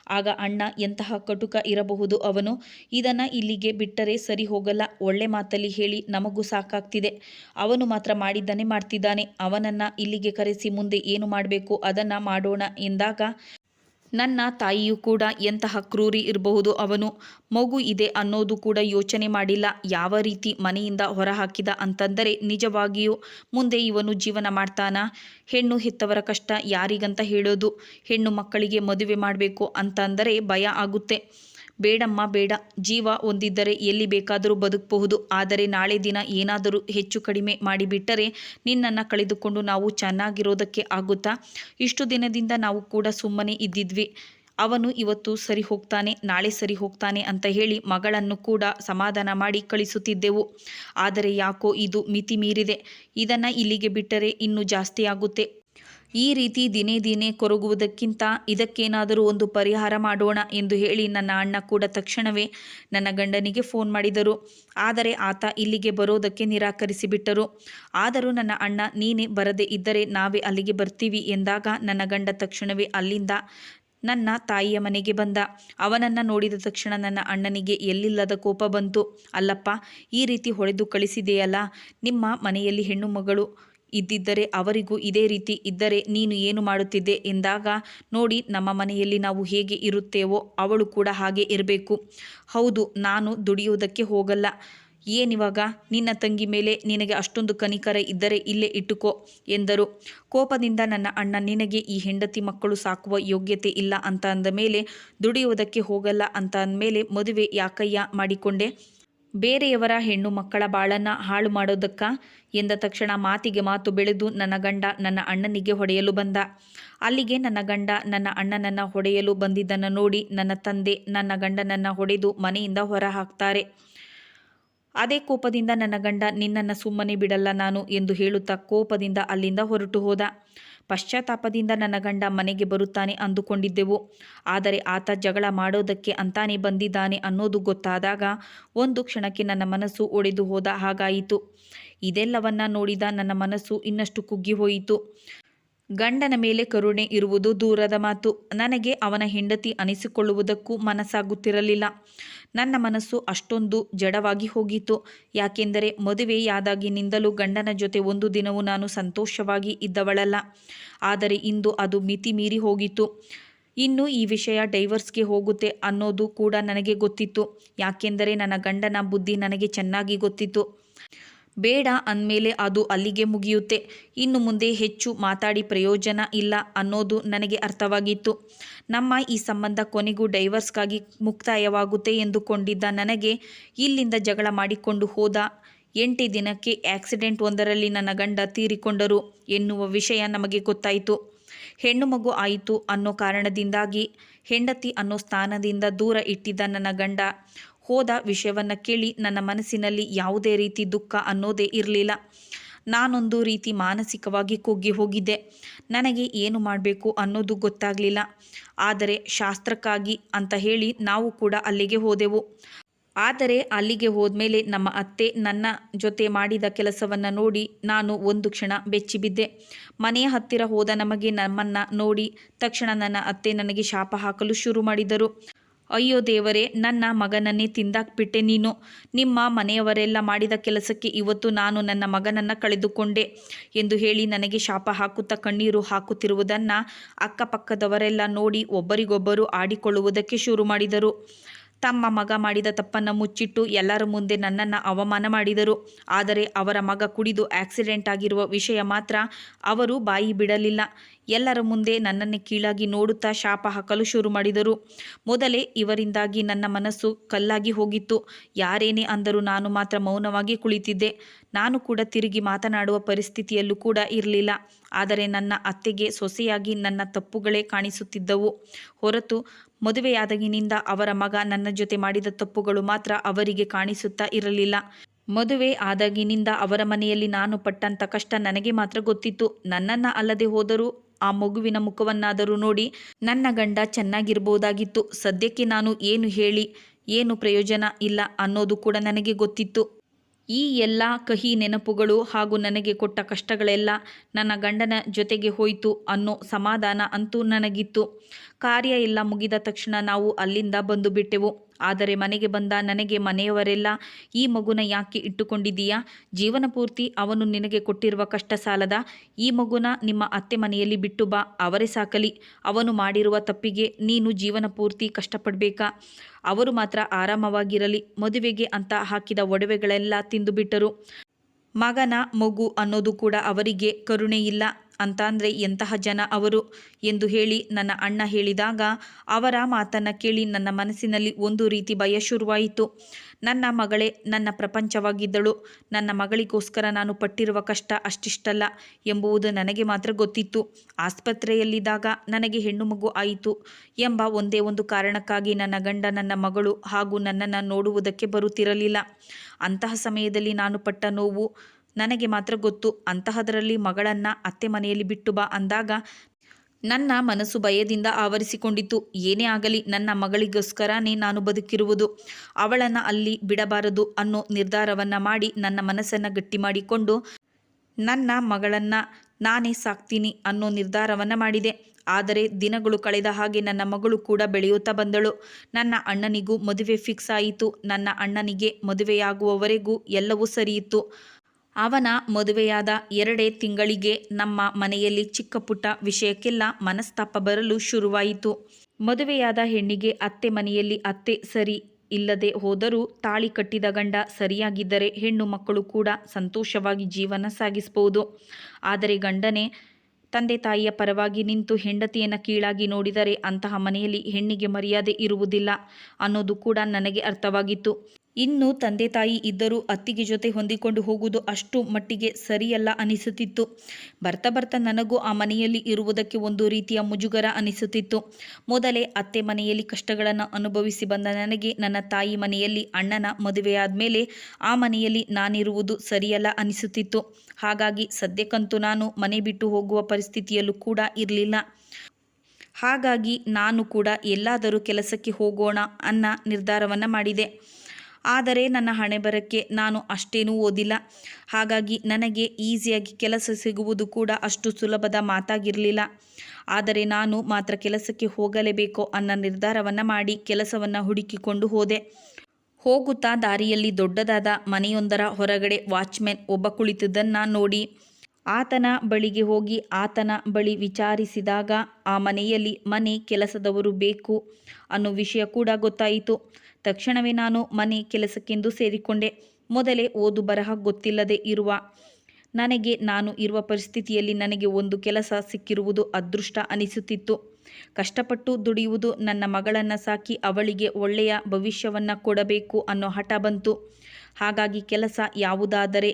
ಆಗ ಅಣ್ಣ, ಎಂತಹ ಕಟುಕ ಇರಬಹುದು ಅವನು? ಇದನ್ನು ಇಲ್ಲಿಗೆ ಬಿಟ್ಟರೆ ಸರಿ ಹೋಗಲ್ಲ, ಒಳ್ಳೆ ಮಾತಲ್ಲಿ ಹೇಳಿ ನಮಗೂ ಸಾಕಾಗ್ತಿದೆ. ಅವನು ಮಾತ್ರ ಮಾಡಿದ್ದಾನೆ ಮಾಡ್ತಿದ್ದಾನೆ. ಅವನನ್ನು ಇಲ್ಲಿಗೆ ಕರೆಸಿ ಮುಂದೆ ಏನು ಮಾಡಬೇಕು, ಅದನ್ನು ಮಾಡೋಣ ಎಂದಾಗ ನನ್ನ ತಾಯಿಯೂ ಕೂಡ ಎಂತಹ ಕ್ರೂರಿ ಇರಬಹುದು ಅವನು? ಮಗು ಇದೆ ಅನ್ನೋದು ಕೂಡ ಯೋಚನೆ ಮಾಡಿಲ್ಲ. ಯಾವ ರೀತಿ ಮನೆಯಿಂದ ಹೊರಹಾಕಿದ ಅಂತಂದರೆ ನಿಜವಾಗಿಯೂ ಮುಂದೆ ಇವನು ಜೀವನ ಮಾಡ್ತಾನ? ಹೆಣ್ಣು ಹೆತ್ತವರ ಕಷ್ಟ ಯಾರಿಗಂತ ಹೇಳೋದು? ಹೆಣ್ಣು ಮಕ್ಕಳಿಗೆ ಮದುವೆ ಮಾಡಬೇಕು ಅಂತಂದರೆ ಭಯ ಆಗುತ್ತೆ. ಬೇಡಮ್ಮ, ಬೇಡ. ಜೀವ ಒಂದಿದ್ದರೆ ಎಲ್ಲಿ ಬೇಕಾದರೂ ಬದುಕಬಹುದು. ಆದರೆ ನಾಳೆ ದಿನ ಏನಾದರೂ ಹೆಚ್ಚು ಕಡಿಮೆ ಮಾಡಿಬಿಟ್ಟರೆ ನಿನ್ನನ್ನು ಕಳೆದುಕೊಂಡು ನಾವು ಚೆನ್ನಾಗಿರೋದಕ್ಕೆ ಆಗುತ್ತಾ? ಇಷ್ಟು ದಿನದಿಂದ ನಾವು ಕೂಡ ಸುಮ್ಮನೆ ಇದ್ದಿದ್ವಿ. ಅವನು ಇವತ್ತು ಸರಿ ಹೋಗ್ತಾನೆ, ನಾಳೆ ಸರಿ ಹೋಗ್ತಾನೆ ಅಂತ ಹೇಳಿ ಮಗಳನ್ನು ಕೂಡ ಸಮಾಧಾನ ಮಾಡಿ ಕಳಿಸುತ್ತಿದ್ದೆವು. ಆದರೆ ಯಾಕೋ ಇದು ಮಿತಿ ಮೀರಿದೆ. ಇದನ್ನು ಇಲ್ಲಿಗೆ ಬಿಟ್ಟರೆ ಇನ್ನೂ ಜಾಸ್ತಿ ಆಗುತ್ತೆ. ಈ ರೀತಿ ದಿನೇ ದಿನೇ ಕೊರಗುವುದಕ್ಕಿಂತ ಇದಕ್ಕೇನಾದರೂ ಒಂದು ಪರಿಹಾರ ಮಾಡೋಣ ಎಂದು ಹೇಳಿ ನನ್ನ ಅಣ್ಣ ಕೂಡ ತಕ್ಷಣವೇ ನನ್ನ ಗಂಡನಿಗೆ ಫೋನ್ ಮಾಡಿದರು. ಆದರೆ ಆತ ಇಲ್ಲಿಗೆ ಬರೋದಕ್ಕೆ ನಿರಾಕರಿಸಿಬಿಟ್ಟರು. ಆದರೂ ನನ್ನ ಅಣ್ಣ, ನೀನೇ ಬರದೇ ಇದ್ದರೆ ನಾವೇ ಅಲ್ಲಿಗೆ ಬರ್ತೀವಿ ಎಂದಾಗ ನನ್ನ ಗಂಡ ತಕ್ಷಣವೇ ಅಲ್ಲಿಂದ ನನ್ನ ತಾಯಿಯ ಮನೆಗೆ ಬಂದ. ಅವನನ್ನು ನೋಡಿದ ತಕ್ಷಣ ನನ್ನ ಅಣ್ಣನಿಗೆ ಎಲ್ಲಿಲ್ಲದ ಕೋಪ ಬಂತು. ಅಲ್ಲಪ್ಪ, ಈ ರೀತಿ ಹೊಡೆದು ಕಳಿಸಿದೆಯಲ್ಲ, ನಿಮ್ಮ ಮನೆಯಲ್ಲಿ ಹೆಣ್ಣು ಮಗಳು ಇದ್ದಿದ್ದರೆ ಅವರಿಗೂ ಇದೇ ರೀತಿ ಇದ್ದರೆ ನೀನು ಏನು ಮಾಡುತ್ತಿದ್ದೆ ಎಂದಾಗ, ನೋಡಿ ನಮ್ಮ ಮನೆಯಲ್ಲಿ ನಾವು ಹೇಗೆ ಇರುತ್ತೇವೋ ಅವಳು ಕೂಡ ಹಾಗೆ ಇರಬೇಕು. ಹೌದು, ನಾನು ದುಡಿಯುವುದಕ್ಕೆ ಹೋಗಲ್ಲ. ಏನಿವಾಗ? ನಿನ್ನ ತಂಗಿ ಮೇಲೆ ನಿನಗೆ ಅಷ್ಟೊಂದು ಕನಿಕರ ಇದ್ದರೆ ಇಲ್ಲೇ ಇಟ್ಟುಕೋ ಎಂದರು. ಕೋಪದಿಂದ ನನ್ನ ಅಣ್ಣ, ನಿನಗೆ ಈ ಹೆಂಡತಿ ಮಕ್ಕಳು ಸಾಕುವ ಯೋಗ್ಯತೆ ಇಲ್ಲ ಅಂತ ಅಂದ ಮೇಲೆ, ದುಡಿಯುವುದಕ್ಕೆ ಹೋಗಲ್ಲ ಅಂತ ಅಂದಮೇಲೆ ಮದುವೆ ಯಾಕಯ್ಯ ಮಾಡಿಕೊಂಡೆ? ಬೇರೆಯವರ ಹೆಣ್ಣು ಮಕ್ಕಳ ಬಾಳನ್ನು ಹಾಳು ಮಾಡೋದಕ್ಕ ಎಂದ ತಕ್ಷಣ ಮಾತಿಗೆ ಮಾತು ಬೆಳೆದು ನನ್ನ ಗಂಡ ನನ್ನ ಅಣ್ಣನಿಗೆ ಹೊಡೆಯಲು ಬಂದ. ಅಲ್ಲಿಗೆ ನನ್ನ ಗಂಡ ನನ್ನ ಅಣ್ಣನನ್ನು ಹೊಡೆಯಲು ಬಂದಿದ್ದನ್ನು ನೋಡಿ ನನ್ನ ತಂದೆ ನನ್ನ ಗಂಡನನ್ನು ಹೊಡೆದು ಮನೆಯಿಂದ ಹೊರ ಹಾಕ್ತಾರೆ ಅದೇ ಕೋಪದಿಂದ ನನ್ನ ಗಂಡ ನಿನ್ನನ್ನು ಸುಮ್ಮನೆ ಬಿಡಲ್ಲ ನಾನು ಎಂದು ಹೇಳುತ್ತಾ ಕೋಪದಿಂದ ಅಲ್ಲಿಂದ ಹೊರಟು ಹೋದ. ಪಶ್ಚಾತ್ತಾಪದಿಂದ ನನ್ನ ಗಂಡ ಮನೆಗೆ ಬರುತ್ತಾನೆ ಅಂದುಕೊಂಡಿದ್ದೆವು. ಆದರೆ ಆತ ಜಗಳ ಮಾಡೋದಕ್ಕೆ ಅಂತಾನೆ ಬಂದಿದ್ದಾನೆ ಅನ್ನೋದು ಗೊತ್ತಾದಾಗ ಒಂದು ಕ್ಷಣಕ್ಕೆ ನನ್ನ ಮನಸ್ಸು ಒಡೆದು ಹೋದ ಹಾಗಾಯಿತು. ಇದೆಲ್ಲವನ್ನ ನೋಡಿದ ನನ್ನ ಮನಸ್ಸು ಇನ್ನಷ್ಟು ಕುಗ್ಗಿ ಹೋಯಿತು. ಗಂಡನ ಮೇಲೆ ಕರುಣೆ ಇರುವುದು ದೂರದ ಮಾತು. ನನಗೆ ಅವನ ಹೆಂಡತಿ ಅನಿಸಿಕೊಳ್ಳುವುದಕ್ಕೂ ಮನಸ್ಸಾಗುತ್ತಿರಲಿಲ್ಲ. ನನ್ನ ಮನಸ್ಸು ಅಷ್ಟೊಂದು ಜಡವಾಗಿ ಹೋಗಿತ್ತು. ಯಾಕೆಂದರೆ ಮದುವೆಯಾದಾಗಿನಿಂದಲೂ ಗಂಡನ ಜೊತೆ ಒಂದು ದಿನವೂ ನಾನು ಸಂತೋಷವಾಗಿ ಇದ್ದವಳಲ್ಲ. ಆದರೆ ಇಂದು ಅದು ಮಿತಿ ಮೀರಿ ಹೋಗಿತ್ತು. ಇನ್ನು ಈ ವಿಷಯ ಡೈವರ್ಸ್ಗೆ ಹೋಗುತ್ತೆ ಅನ್ನೋದು ಕೂಡ ನನಗೆ ಗೊತ್ತಿತ್ತು. ಯಾಕೆಂದರೆ ನನ್ನ ಗಂಡನ ಬುದ್ಧಿ ನನಗೆ ಚೆನ್ನಾಗಿ ಗೊತ್ತಿತ್ತು. ಬೇಡ ಅಂದಮೇಲೆ ಅದು ಅಲ್ಲಿಗೆ ಮುಗಿಯುತ್ತೆ. ಇನ್ನು ಮುಂದೆ ಹೆಚ್ಚು ಮಾತಾಡಿ ಪ್ರಯೋಜನ ಇಲ್ಲ ಅನ್ನೋದು ನನಗೆ ಅರ್ಥವಾಗಿತ್ತು. ನಮ್ಮ ಈ ಸಂಬಂಧ ಕೊನೆಗೂ ಡೈವರ್ಸ್ಗಾಗಿ ಮುಕ್ತಾಯವಾಗುತ್ತೆ ಎಂದುಕೊಂಡಿದ್ದ ನನಗೆ ಇಲ್ಲಿಂದ ಜಗಳ ಮಾಡಿಕೊಂಡು ಹೋದ ಎಂಟೇ ದಿನಕ್ಕೆ ಆಕ್ಸಿಡೆಂಟ್ ಒಂದರಲ್ಲಿ ನನ್ನ ಗಂಡ ತೀರಿಕೊಂಡರು ಎನ್ನುವ ವಿಷಯ ನಮಗೆ ಗೊತ್ತಾಯಿತು. ಹೆಣ್ಣು ಮಗು ಆಯಿತು ಅನ್ನೋ ಕಾರಣದಿಂದಾಗಿ ಹೆಂಡತಿ ಅನ್ನೋ ಸ್ಥಾನದಿಂದ ದೂರ ಇಟ್ಟಿದ್ದ ನನ್ನ ಗಂಡ ಹೋದ ವಿಷಯವನ್ನು ಕೇಳಿ ನನ್ನ ಮನಸ್ಸಿನಲ್ಲಿ ಯಾವುದೇ ರೀತಿ ದುಃಖ ಅನ್ನೋದೇ ಇರಲಿಲ್ಲ. ನಾನೊಂದು ರೀತಿ ಮಾನಸಿಕವಾಗಿ ಕುಗ್ಗಿ ಹೋಗಿದ್ದೆ. ನನಗೆ ಏನು ಮಾಡಬೇಕು ಅನ್ನೋದು ಗೊತ್ತಾಗಲಿಲ್ಲ. ಆದರೆ ಶಾಸ್ತ್ರಕ್ಕಾಗಿ ಅಂತ ಹೇಳಿ ನಾವು ಕೂಡ ಅಲ್ಲಿಗೆ ಹೋದೆವು. ಆದರೆ ಅಲ್ಲಿಗೆ ಹೋದ್ಮೇಲೆ ನಮ್ಮ ಅತ್ತೆ ನನ್ನ ಜೊತೆ ಮಾಡಿದ ಕೆಲಸವನ್ನು ನೋಡಿ ನಾನು ಒಂದು ಕ್ಷಣ ಬೆಚ್ಚಿಬಿದ್ದೆ ಮನೆಯ ಹತ್ತಿರ ಹೋದ ನಮಗೆ ನಮ್ಮನ್ನು ನೋಡಿ ತಕ್ಷಣ ನನ್ನ ಅತ್ತೆ ನನಗೆ ಶಾಪ ಹಾಕಲು ಶುರು ಮಾಡಿದರು. ಅಯ್ಯೋ ದೇವರೇ, ನನ್ನ ಮಗನನ್ನೇ ತಿಂದಾಕ್ಬಿಟ್ಟೆ ನೀನು. ನಿಮ್ಮ ಮನೆಯವರೆಲ್ಲ ಮಾಡಿದ ಕೆಲಸಕ್ಕೆ ಇವತ್ತು ನಾನು ನನ್ನ ಮಗನನ್ನು ಕಳೆದುಕೊಂಡೆ ಎಂದು ಹೇಳಿ ನನಗೆ ಶಾಪ ಹಾಕುತ್ತಾ ಕಣ್ಣೀರು ಹಾಕುತ್ತಿರುವುದನ್ನು ಅಕ್ಕಪಕ್ಕದವರೆಲ್ಲ ನೋಡಿ ಒಬ್ಬರಿಗೊಬ್ಬರು ಆಡಿಕೊಳ್ಳುವುದಕ್ಕೆ ಶುರು ಮಾಡಿದರು. ತಮ್ಮ ಮಗ ಮಾಡಿದ ತಪ್ಪನ್ನು ಮುಚ್ಚಿಟ್ಟು ಎಲ್ಲರ ಮುಂದೆ ನನ್ನನ್ನು ಅವಮಾನ ಮಾಡಿದರು. ಆದರೆ ಅವರ ಮಗ ಕುಡಿದು ಆಕ್ಸಿಡೆಂಟ್ ಆಗಿರುವ ವಿಷಯ ಮಾತ್ರ ಅವರು ಬಾಯಿ ಬಿಡಲಿಲ್ಲ. ಎಲ್ಲರ ಮುಂದೆ ನನ್ನನ್ನೇ ಕೀಳಾಗಿ ನೋಡುತ್ತಾ ಶಾಪ ಹಾಕಲು ಶುರು ಮಾಡಿದರು. ಮೊದಲೇ ಇವರಿಂದಾಗಿ ನನ್ನ ಮನಸ್ಸು ಕಲ್ಲಾಗಿ ಹೋಗಿತ್ತು. ಯಾರೇನೇ ಅಂದರೂ ನಾನು ಮಾತ್ರ ಮೌನವಾಗಿ ಕುಳಿತಿದ್ದೆ. ನಾನು ಕೂಡ ತಿರುಗಿ ಮಾತನಾಡುವ ಪರಿಸ್ಥಿತಿಯಲ್ಲೂ ಕೂಡ ಇರಲಿಲ್ಲ. ಆದರೆ ನನ್ನ ಅತ್ತೆಗೆ ಸೊಸೆಯಾಗಿ ನನ್ನ ತಪ್ಪುಗಳೇ ಕಾಣಿಸುತ್ತಿದ್ದವು. ಹೊರತು ಮದುವೆಯಾದಾಗಿನಿಂದ ಅವರ ಮಗ ನನ್ನ ಜೊತೆ ಮಾಡಿದ ತಪ್ಪುಗಳು ಮಾತ್ರ ಅವರಿಗೆ ಕಾಣಿಸುತ್ತಾ ಇರಲಿಲ್ಲ. ಮದುವೆ ಆದಾಗಿನಿಂದ ಅವರ ಮನೆಯಲ್ಲಿ ನಾನು ಪಟ್ಟಂಥ ಕಷ್ಟ ನನಗೆ ಮಾತ್ರ ಗೊತ್ತಿತ್ತು. ನನ್ನನ್ನು ಅಲ್ಲದೆ ಹೋದರೂ ಆ ಮಗುವಿನ ಮುಖವನ್ನಾದರೂ ನೋಡಿ ನನ್ನ ಗಂಡ ಚೆನ್ನಾಗಿರ್ಬೋದಾಗಿತ್ತು. ಸದ್ಯಕ್ಕೆ ನಾನು ಏನು ಹೇಳಿ, ಏನು ಪ್ರಯೋಜನ ಇಲ್ಲ ಅನ್ನೋದು ಕೂಡ ನನಗೆ ಗೊತ್ತಿತ್ತು. ಈ ಎಲ್ಲ ಕಹಿ ನೆನಪುಗಳು ಹಾಗೂ ನನಗೆ ಕೊಟ್ಟ ಕಷ್ಟಗಳೆಲ್ಲ ನನ್ನ ಗಂಡನ ಜೊತೆಗೆ ಹೋಯಿತು ಅನ್ನೋ ಸಮಾಧಾನ ಅಂತೂ ನನಗಿತ್ತು. ಕಾರ್ಯ ಎಲ್ಲ ಮುಗಿದ ತಕ್ಷಣ ನಾವು ಅಲ್ಲಿಂದ ಬಂದು ಬಿಟ್ಟೆವು. ಆದರೆ ಮನೆಗೆ ಬಂದ ನನಗೆ ಮನೆಯವರೆಲ್ಲ, ಈ ಮಗುನ ಯಾಕೆ ಇಟ್ಟುಕೊಂಡಿದ್ದೀಯಾ? ಜೀವನ ಪೂರ್ತಿ ಅವನು ನಿನಗೆ ಕೊಟ್ಟಿರುವ ಕಷ್ಟ ಸಾಲದ? ಈ ಮಗುನ ನಿಮ್ಮ ಅತ್ತೆ ಮನೆಯಲ್ಲಿ ಬಿಟ್ಟು ಬಾ, ಅವರೇ ಸಾಕಲಿ. ಅವನು ಮಾಡಿರುವ ತಪ್ಪಿಗೆ ನೀನು ಜೀವನ ಪೂರ್ತಿ ಕಷ್ಟಪಡಬೇಕಾ? ಅವರು ಮಾತ್ರ ಆರಾಮವಾಗಿರಲಿ, ಮದುವೆಗೆ ಅಂತ ಹಾಕಿದ ಒಡವೆಗಳೆಲ್ಲ ತಿಂದುಬಿಟ್ಟರು. ಮಗನ ಮಗು ಅನ್ನೋದು ಕೂಡ ಅವರಿಗೆ ಕರುಣೆ ಇಲ್ಲ. ಅಂತ ಅಂದರೆ ಎಂತಹ ಜನ ಅವರು ಎಂದು ಹೇಳಿ ನನ್ನ ಅಣ್ಣ ಹೇಳಿದಾಗ, ಅವರ ಮಾತನ್ನು ಕೇಳಿ ನನ್ನ ಮನಸ್ಸಿನಲ್ಲಿ ಒಂದು ರೀತಿ ಭಯ ಶುರುವಾಯಿತು. ನನ್ನ ಮಗಳೇ ನನ್ನ ಪ್ರಪಂಚವಾಗಿದ್ದಳು. ನನ್ನ ಮಗಳಿಗೋಸ್ಕರ ನಾನು ಪಟ್ಟಿರುವ ಕಷ್ಟ ಅಷ್ಟಿಷ್ಟಲ್ಲ ಎಂಬುವುದು ನನಗೆ ಮಾತ್ರ ಗೊತ್ತಿತ್ತು. ಆಸ್ಪತ್ರೆಯಲ್ಲಿದ್ದಾಗ ನನಗೆ ಹೆಣ್ಣು ಮಗು ಆಯಿತು ಎಂಬ ಒಂದೇ ಒಂದು ಕಾರಣಕ್ಕಾಗಿ ನನ್ನ ಗಂಡ ನನ್ನ ಮಗಳು ಹಾಗೂ ನನ್ನನ್ನು ನೋಡುವುದಕ್ಕೆ ಬರುತ್ತಿರಲಿಲ್ಲ. ಅಂತಹ ಸಮಯದಲ್ಲಿ ನಾನು ಪಟ್ಟ ನೋವು ನನಗೆ ಮಾತ್ರ ಗೊತ್ತು. ಅಂತಹದರಲ್ಲಿ ಮಗಳನ್ನು ಅತ್ತೆ ಮನೆಯಲ್ಲಿ ಬಿಟ್ಟು ಬಾ ಅಂದಾಗ ನನ್ನ ಮನಸ್ಸು ಭಯದಿಂದ ಆವರಿಸಿಕೊಂಡಿತು ಏನೇ ಆಗಲಿ ನನ್ನ ಮಗಳಿಗೋಸ್ಕರನೇ ನಾನು ಬದುಕಿರುವುದು. ಅವಳನ್ನು ಅಲ್ಲಿ ಬಿಡಬಾರದು ಅನ್ನೋ ನಿರ್ಧಾರವನ್ನು ಮಾಡಿ ನನ್ನ ಮನಸ್ಸನ್ನು ಗಟ್ಟಿ ಮಾಡಿಕೊಂಡು ನನ್ನ ಮಗಳನ್ನು ನಾನೇ ಸಾಕ್ತೀನಿ ಅನ್ನೋ ನಿರ್ಧಾರವನ್ನು ಮಾಡಿದೆ. ಆದರೆ ದಿನಗಳು ಕಳೆದ ಹಾಗೆ ನನ್ನ ಮಗಳು ಕೂಡ ಬೆಳೆಯುತ್ತಾ ಬಂದಳು. ನನ್ನ ಅಣ್ಣನಿಗೂ ಮದುವೆ ಫಿಕ್ಸ್ ಆಯಿತು. ನನ್ನ ಅಣ್ಣನಿಗೆ ಮದುವೆಯಾಗುವವರೆಗೂ ಎಲ್ಲವೂ ಸರಿಯಿತ್ತು. ಅವನ ಮದುವೆಯಾದ ಎರಡೇ ತಿಂಗಳಿಗೆ ನಮ್ಮ ಮನೆಯಲ್ಲಿ ಚಿಕ್ಕ ಪುಟ್ಟ ವಿಷಯಕ್ಕೆಲ್ಲ ಮನಸ್ತಾಪ ಬರಲು ಶುರುವಾಯಿತು. ಮದುವೆಯಾದ ಹೆಣ್ಣಿಗೆ ಅತ್ತೆ ಮನೆಯಲ್ಲಿ ಅತ್ತೆ ಸರಿ ಇಲ್ಲದೆ ಹೋದರೂ ತಾಳಿ ಕಟ್ಟಿದ ಗಂಡ ಸರಿಯಾಗಿದ್ದರೆ ಹೆಣ್ಣು ಮಕ್ಕಳು ಕೂಡ ಸಂತೋಷವಾಗಿ ಜೀವನ ಸಾಗಿಸಬಹುದು. ಆದರೆ ಗಂಡನೇ, ತಂದೆ ತಾಯಿಯ ಪರವಾಗಿ ನಿಂತು ಹೆಂಡತಿಯನ್ನು ಕೀಳಾಗಿ ನೋಡಿದರೆ ಅಂತಹ ಮನೆಯಲ್ಲಿ ಹೆಣ್ಣಿಗೆ ಮರ್ಯಾದೆ ಇರುವುದಿಲ್ಲ ಅನ್ನೋದು ಕೂಡ ನನಗೆ ಅರ್ಥವಾಗಿತ್ತು. ಇನ್ನು ತಂದೆ ತಾಯಿ ಇದ್ದರೂ ಅತ್ತಿಗೆ ಜೊತೆ ಹೊಂದಿಕೊಂಡು ಹೋಗುವುದು ಅಷ್ಟು ಮಟ್ಟಿಗೆ ಸರಿಯಲ್ಲ ಅನಿಸುತ್ತಿತ್ತು. ಬರ್ತಾ ಬರ್ತಾ ನನಗೂ ಆ ಮನೆಯಲ್ಲಿ ಇರುವುದಕ್ಕೆ ಒಂದು ರೀತಿಯ ಮುಜುಗರ ಅನಿಸುತ್ತಿತ್ತು. ಮೊದಲೇ ಅತ್ತೆ ಮನೆಯಲ್ಲಿ ಕಷ್ಟಗಳನ್ನು ಅನುಭವಿಸಿ ಬಂದ ನನಗೆ ನನ್ನ ತಾಯಿ ಮನೆಯಲ್ಲಿ ಅಣ್ಣನ ಮದುವೆಯಾದ ಮೇಲೆ ಆ ಮನೆಯಲ್ಲಿ ನಾನಿರುವುದು ಸರಿಯಲ್ಲ ಅನಿಸುತ್ತಿತ್ತು. ಹಾಗಾಗಿ ಸದ್ಯಕ್ಕಂತೂ ನಾನು ಮನೆ ಬಿಟ್ಟು ಹೋಗುವ ಪರಿಸ್ಥಿತಿಯಲ್ಲೂ ಕೂಡ ಇರಲಿಲ್ಲ. ಹಾಗಾಗಿ ನಾನು ಕೂಡ ಎಲ್ಲಾದರೂ ಕೆಲಸಕ್ಕೆ ಹೋಗೋಣ ಅನ್ನ ನಿರ್ಧಾರವನ್ನು ಮಾಡಿದೆ. ಆದರೆ ನನ್ನ ಹಣೆ ಬರಕ್ಕೆ ನಾನು ಅಷ್ಟೇನೂ ಓದಿಲ್ಲ. ಹಾಗಾಗಿ ನನಗೆ ಈಸಿಯಾಗಿ ಕೆಲಸ ಸಿಗುವುದು ಕೂಡ ಅಷ್ಟು ಸುಲಭದ ಮಾತಾಗಿರಲಿಲ್ಲ. ಆದರೆ ನಾನು ಮಾತ್ರ ಕೆಲಸಕ್ಕೆ ಹೋಗಲೇಬೇಕೋ ಅನ್ನೋ ನಿರ್ಧಾರವನ್ನು ಮಾಡಿ ಕೆಲಸವನ್ನು ಹುಡುಕಿಕೊಂಡು ಹೋದೆ. ಹೋಗುತ್ತಾ ದಾರಿಯಲ್ಲಿ ದೊಡ್ಡದಾದ ಮನೆಯೊಂದರ ಹೊರಗಡೆ ವಾಚ್ಮೆನ್ ಒಬ್ಬ ಕುಳಿತದ್ದನ್ನು ನೋಡಿ. ಆತನ ಬಳಿಗೆ ಹೋಗಿ ಆತನ ಬಳಿ ವಿಚಾರಿಸಿದಾಗ, ಆ ಮನೆಯಲ್ಲಿ ಮನೆ ಕೆಲಸದವರು ಬೇಕು ಅನ್ನೋ ವಿಷಯ ಕೂಡ ಗೊತ್ತಾಯಿತು. ತಕ್ಷಣವೇ ನಾನು ಮನೆ ಕೆಲಸಕ್ಕೆಂದು ಸೇರಿಕೊಂಡೆ. ಮೊದಲೇ ಓದು ಬರಹ ಗೊತ್ತಿಲ್ಲದೆ ಇರುವ ನನಗೆ ನಾನು ಇರುವ ಪರಿಸ್ಥಿತಿಯಲ್ಲಿ ನನಗೆ ಒಂದು ಕೆಲಸ ಸಿಕ್ಕಿರುವುದು ಅದೃಷ್ಟ ಅನಿಸುತ್ತಿತ್ತು. ಕಷ್ಟಪಟ್ಟು ದುಡಿಯುವುದು ನನ್ನ ಮಗಳನ್ನು ಸಾಕಿ ಅವಳಿಗೆ ಒಳ್ಳೆಯ ಭವಿಷ್ಯವನ್ನು ಕೊಡಬೇಕು ಅನ್ನೋ ಹಠ ಬಂತು. ಹಾಗಾಗಿ ಕೆಲಸ ಯಾವುದಾದರೆ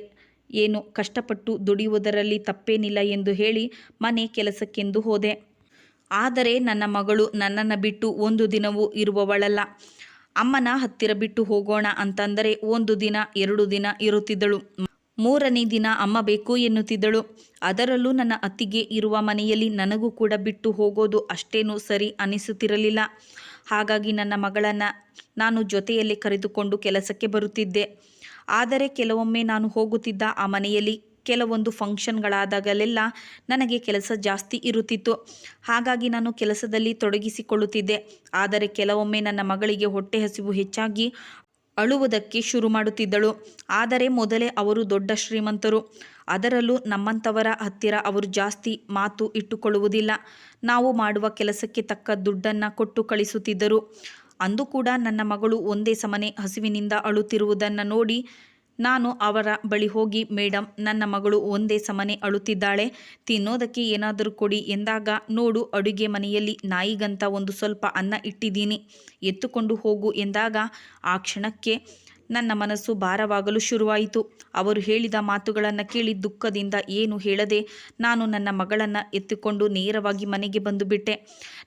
ಏನು ಕಷ್ಟಪಟ್ಟು ದುಡಿಯುವುದರಲ್ಲಿ ತಪ್ಪೇನಿಲ್ಲ ಎಂದು ಹೇಳಿ ಮನೆ ಕೆಲಸಕ್ಕೆಂದು ಹೋದೆ. ಆದರೆ ನನ್ನ ಮಗಳು ನನ್ನನ್ನು ಬಿಟ್ಟು ಒಂದು ದಿನವೂ ಇರುವವಳಲ್ಲ. ಅಮ್ಮನ ಹತ್ತಿರ ಬಿಟ್ಟು ಹೋಗೋಣ ಅಂತಂದರೆ ಒಂದು ದಿನ, ಎರಡು ದಿನ ಇರುತ್ತಿದ್ದಳು. ಮೂರನೇ ದಿನ ಅಮ್ಮ ಬೇಕು ಎನ್ನುತ್ತಿದ್ದಳು. ಅದರಲ್ಲೂ ನನ್ನ ಅತ್ತಿಗೆ ಇರುವ ಮನೆಯಲ್ಲಿ ನನಗೂ ಕೂಡ ಬಿಟ್ಟು ಹೋಗೋದು ಅಷ್ಟೇನೂ ಸರಿ ಅನಿಸುತ್ತಿರಲಿಲ್ಲ. ಹಾಗಾಗಿ ನನ್ನ ಮಗಳನ್ನು ನಾನು ಜೊತೆಯಲ್ಲಿ ಕರೆದುಕೊಂಡು ಕೆಲಸಕ್ಕೆ ಬರುತ್ತಿದ್ದೆ. ಆದರೆ ಕೆಲವೊಮ್ಮೆ ನಾನು ಹೋಗುತ್ತಿದ್ದ ಆ ಮನೆಯಲ್ಲಿ ಕೆಲವೊಂದು ಫಂಕ್ಷನ್ಗಳಾದಾಗಲೆಲ್ಲ ನನಗೆ ಕೆಲಸ ಜಾಸ್ತಿ ಇರುತ್ತಿತ್ತು. ಹಾಗಾಗಿ ನಾನು ಕೆಲಸದಲ್ಲಿ ತೊಡಗಿಸಿಕೊಳ್ಳುತ್ತಿದ್ದೆ. ಆದರೆ ಕೆಲವೊಮ್ಮೆ ನನ್ನ ಮಗಳಿಗೆ ಹೊಟ್ಟೆ ಹಸಿವು ಹೆಚ್ಚಾಗಿ ಅಳುವುದಕ್ಕೆ ಶುರು ಮಾಡುತ್ತಿದ್ದಳು. ಆದರೆ ಮೊದಲೇ ಅವರು ದೊಡ್ಡ ಶ್ರೀಮಂತರು. ಅದರಲ್ಲೂ ನಮ್ಮಂಥವರ ಹತ್ತಿರ ಅವರು ಜಾಸ್ತಿ ಮಾತು ಇಟ್ಟುಕೊಳ್ಳುವುದಿಲ್ಲ. ನಾವು ಮಾಡುವ ಕೆಲಸಕ್ಕೆ ತಕ್ಕ ದುಡ್ಡನ್ನು ಕೊಟ್ಟು ಕಳಿಸುತ್ತಿದ್ದರು. ಅಂದು ಕೂಡ ನನ್ನ ಮಗಳು ಒಂದೇ ಸಮನೆ ಹಸಿವಿನಿಂದ ಅಳುತ್ತಿರುವುದನ್ನು ನೋಡಿ ನಾನು ಅವರ ಬಳಿ ಹೋಗಿ ಮೇಡಮ್ ನನ್ನ ಮಗಳು ಒಂದೇ ಸಮನೆ ಅಳುತ್ತಿದ್ದಾಳೆ. ತಿನ್ನೋದಕ್ಕೆ ಏನಾದರೂ ಕೊಡಿ. ಎಂದಾಗ, ನೋಡು, ಅಡುಗೆ ಮನೆಯಲ್ಲಿ ನಾಯಿಗಂತ ಒಂದು ಸ್ವಲ್ಪ ಅನ್ನ ಇಟ್ಟಿದ್ದೀನಿ. ಎತ್ತುಕೊಂಡು ಹೋಗು ಎಂದಾಗ, ಆ ಕ್ಷಣಕ್ಕೆ ನನ್ನ ಮನಸ್ಸು ಭಾರವಾಗಲು ಶುರುವಾಯಿತು. ಅವರು ಹೇಳಿದ ಮಾತುಗಳನ್ನು ಕೇಳಿ ದುಃಖದಿಂದ ಏನು ಹೇಳದೆ ನಾನು ನನ್ನ ಮಗಳನ್ನು ಎತ್ತುಕೊಂಡು ನೇರವಾಗಿ ಮನೆಗೆ ಬಂದು ಬಿಟ್ಟೆ.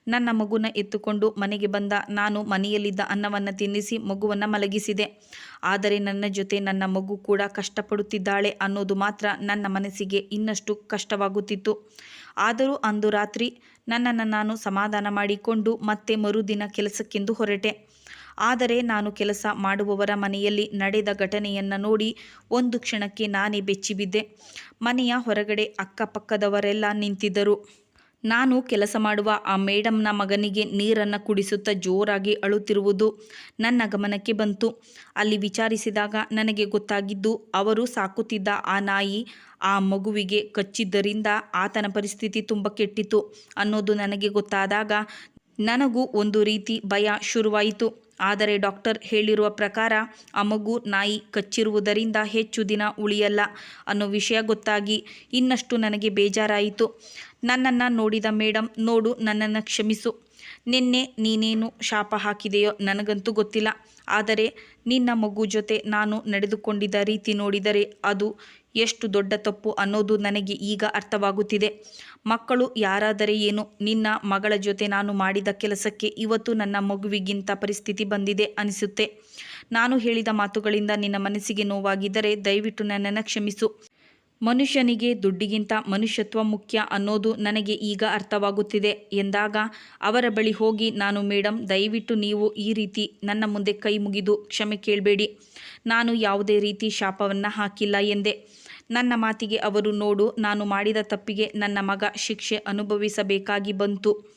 ನನ್ನ ಮಗುನ ಎತ್ತುಕೊಂಡು ಮನೆಗೆ ಬಂದ ನಾನು ಮನೆಯಲ್ಲಿದ್ದ ಅನ್ನವನ್ನು ತಿನ್ನಿಸಿ ಮಗುವನ್ನು ಮಲಗಿಸಿದೆ. ಆದರೆ ನನ್ನ ಜೊತೆ ನನ್ನ ಮಗು ಕೂಡ ಕಷ್ಟಪಡುತ್ತಿದ್ದಾಳೆ ಅನ್ನೋದು ಮಾತ್ರ ನನ್ನ ಮನಸ್ಸಿಗೆ ಇನ್ನಷ್ಟು ಕಷ್ಟವಾಗುತ್ತಿತ್ತು. ಆದರೂ ಅಂದು ರಾತ್ರಿ ನನ್ನನ್ನು ನಾನು ಸಮಾಧಾನ ಮಾಡಿಕೊಂಡು ಮತ್ತೆ ಮರುದಿನ ಕೆಲಸಕ್ಕೆಂದು ಹೊರಟೆ. ಆದರೆ ನಾನು ಕೆಲಸ ಮಾಡುವವರ ಮನೆಯಲ್ಲಿ ನಡೆದ ಘಟನೆಯನ್ನು ನೋಡಿ ಒಂದು ಕ್ಷಣಕ್ಕೆ ನಾನೇ ಬೆಚ್ಚಿಬಿದ್ದೆ. ಮನೆಯ ಹೊರಗಡೆ ಅಕ್ಕಪಕ್ಕದವರೆಲ್ಲ ನಿಂತಿದ್ದರು. ನಾನು ಕೆಲಸ ಮಾಡುವ ಆ ಮೇಡಮ್ನ ಮಗನಿಗೆ ನೀರನ್ನು ಕುಡಿಸುತ್ತಾ ಜೋರಾಗಿ ಅಳುತ್ತಿರುವುದು ನನ್ನ ಗಮನಕ್ಕೆ ಬಂತು. ಅಲ್ಲಿ ವಿಚಾರಿಸಿದಾಗ ನನಗೆ ಗೊತ್ತಾಗಿದ್ದು, ಅವರು ಸಾಕುತ್ತಿದ್ದ ಆ ನಾಯಿ ಆ ಮಗುವಿಗೆ ಕಚ್ಚಿದ್ದರಿಂದ ಆತನ ಪರಿಸ್ಥಿತಿ ತುಂಬ ಕೆಟ್ಟಿತು ಅನ್ನೋದು ನನಗೆ ಗೊತ್ತಾದಾಗ ನನಗೂ ಒಂದು ರೀತಿ ಭಯ ಶುರುವಾಯಿತು. ಆದರೆ ಡಾಕ್ಟರ್ ಹೇಳಿರುವ ಪ್ರಕಾರ ಆ ಮಗು ನಾಯಿ ಕಚ್ಚಿರುವುದರಿಂದ ಹೆಚ್ಚು ದಿನ ಉಳಿಯಲ್ಲ ಅನ್ನೋ ವಿಷಯ ಗೊತ್ತಾಗಿ ಇನ್ನಷ್ಟು ನನಗೆ ಬೇಜಾರಾಯಿತು. ನನ್ನನ್ನು ನೋಡಿದ ಮೇಡಮ್ ನೋಡು, ನನ್ನನ್ನು ಕ್ಷಮಿಸು. ನಿನ್ನೆ ನೀನೇನು ಶಾಪ ಹಾಕಿದೆಯೋ ನನಗಂತೂ ಗೊತ್ತಿಲ್ಲ. ಆದರೆ ನಿನ್ನ ಮಗು ಜೊತೆ ನಾನು ನಡೆದುಕೊಂಡಿದ್ದ ರೀತಿ ನೋಡಿದರೆ ಅದು ಎಷ್ಟು ದೊಡ್ಡ ತಪ್ಪು ಅನ್ನೋದು ನನಗೆ ಈಗ ಅರ್ಥವಾಗುತ್ತಿದೆ. ಮಕ್ಕಳು ಯಾರಾದರೆ ಏನು, ನಿನ್ನ ಮಗಳ ಜೊತೆ ನಾನು ಮಾಡಿದ ಕೆಲಸಕ್ಕೆ ಇವತ್ತು ನನ್ನ ಮಗುವಿಗಿಂತ ಪರಿಸ್ಥಿತಿ ಬಂದಿದೆ ಅನಿಸುತ್ತೆ. ನಾನು ಹೇಳಿದ ಮಾತುಗಳಿಂದ ನಿನ್ನ ಮನಸ್ಸಿಗೆ ನೋವಾಗಿದ್ದರೆ ದಯವಿಟ್ಟು ನನ್ನನ್ನು ಕ್ಷಮಿಸು. ಮನುಷ್ಯನಿಗೆ ದುಡ್ಡಿಗಿಂತ ಮನುಷ್ಯತ್ವ ಮುಖ್ಯ ಅನ್ನೋದು ನನಗೆ ಈಗ ಅರ್ಥವಾಗುತ್ತಿದೆ ಎಂದಾಗ, ಅವರ ಬಳಿ ಹೋಗಿ ನಾನು ಮೇಡಮ್ ದಯವಿಟ್ಟು ನೀವು ಈ ರೀತಿ ನನ್ನ ಮುಂದೆ ಕೈ ಮುಗಿದು ಕ್ಷಮೆ ಕೇಳಬೇಡಿ. ನಾನು ಯಾವುದೇ ರೀತಿ ಶಾಪವನ್ನು ಹಾಕಿಲ್ಲ ಎಂದೆ. ನನ್ನ ಮಾತಿಗೆ ಅವರು, ನೋಡು, ನಾನು ಮಾಡಿದ ತಪ್ಪಿಗೆ ನನ್ನ ಮಗ ಶಿಕ್ಷೆ ಅನುಭವಿಸಬೇಕಾಗಿ ಬಂತು.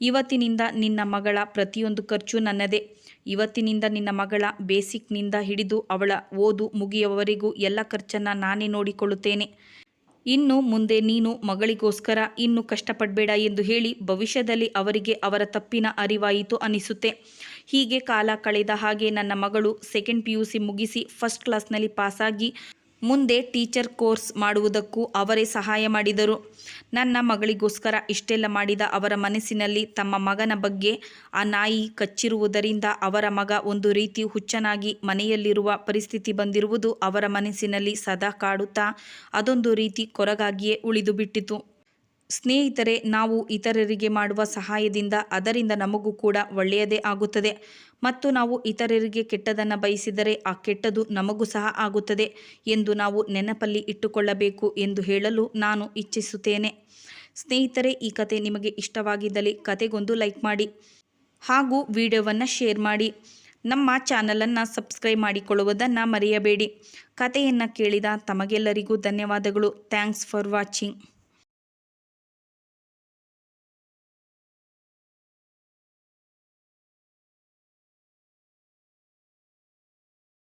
ಇವತ್ತಿನಿಂದ ನಿನ್ನ ಮಗಳ ಪ್ರತಿಯೊಂದು ಖರ್ಚು ನನ್ನದೇ. ಇವತ್ತಿನಿಂದ ನಿನ್ನ ಮಗಳ ಬೇಸಿಕ್ನಿಂದ ಹಿಡಿದು ಅವಳ ಓದು ಮುಗಿಯುವವರೆಗೂ ಎಲ್ಲ ಖರ್ಚನ್ನು ನಾನೇ ನೋಡಿಕೊಳ್ಳುತ್ತೇನೆ. ಇನ್ನು ಮುಂದೆ ನೀನು ಮಗಳಿಗೋಸ್ಕರ ಇನ್ನು ಕಷ್ಟಪಡಬೇಡ ಎಂದು ಹೇಳಿ ಭವಿಷ್ಯದಲ್ಲಿ ಅವರಿಗೆ ಅವರ ತಪ್ಪಿನ ಅರಿವಾಯಿತು ಅನಿಸುತ್ತೆ. ಹೀಗೆ ಕಾಲ ಕಳೆದ ಹಾಗೆ ನನ್ನ ಮಗಳು ಸೆಕೆಂಡ್ ಪಿ ಯು ಸಿ ಮುಗಿಸಿ ಫಸ್ಟ್ ಕ್ಲಾಸ್ನಲ್ಲಿ ಪಾಸಾಗಿ ಮುಂದೆ ಟೀಚರ್ ಕೋರ್ಸ್ ಮಾಡುವುದಕ್ಕೂ ಅವರೇ ಸಹಾಯ ಮಾಡಿದರು. ನನ್ನ ಮಗಳಿಗೋಸ್ಕರ ಇಷ್ಟೆಲ್ಲ ಮಾಡಿದ ಅವರ ಮನಸ್ಸಿನಲ್ಲಿ ತಮ್ಮ ಮಗನ ಬಗ್ಗೆ ಆ ನಾಯಿ ಕಚ್ಚಿರುವುದರಿಂದ ಅವರ ಮಗ ಒಂದು ರೀತಿ ಹುಚ್ಚನಾಗಿ ಮನೆಯಲ್ಲಿರುವ ಪರಿಸ್ಥಿತಿ ಬಂದಿರುವುದು ಅವರ ಮನಸ್ಸಿನಲ್ಲಿ ಸದಾ ಕಾಡುತ್ತಾ ಅದೊಂದು ರೀತಿ ಕೊರಗಾಗಿಯೇ ಉಳಿದು ಬಿಟ್ಟಿತು ಸ್ನೇಹಿತರೆ, ನಾವು ಇತರರಿಗೆ ಮಾಡುವ ಸಹಾಯದಿಂದ ಅದರಿಂದ ನಮಗೂ ಕೂಡ ಒಳ್ಳೆಯದೇ ಆಗುತ್ತದೆ. ಮತ್ತು ನಾವು ಇತರರಿಗೆ ಕೆಟ್ಟದನ್ನು ಬಯಸಿದರೆ ಆ ಕೆಟ್ಟದು ನಮಗೂ ಸಹ ಆಗುತ್ತದೆ ಎಂದು ನಾವು ನೆನಪಲ್ಲಿ ಇಟ್ಟುಕೊಳ್ಳಬೇಕು ಎಂದು ಹೇಳಲು ನಾನು ಇಚ್ಛಿಸುತ್ತೇನೆ. ಸ್ನೇಹಿತರೆ, ಈ ಕತೆ ನಿಮಗೆ ಇಷ್ಟವಾಗಿದ್ದಲ್ಲಿ ಕತೆಗೊಂದು ಲೈಕ್ ಮಾಡಿ ಹಾಗೂ ವಿಡಿಯೋವನ್ನು ಶೇರ್ ಮಾಡಿ. ನಮ್ಮ ಚಾನಲನ್ನು ಸಬ್ಸ್ಕ್ರೈಬ್ ಮಾಡಿಕೊಳ್ಳುವುದನ್ನು ಮರೆಯಬೇಡಿ. ಕತೆಯನ್ನು ಕೇಳಿದ ತಮಗೆಲ್ಲರಿಗೂ ಧನ್ಯವಾದಗಳು. Thanks for watching.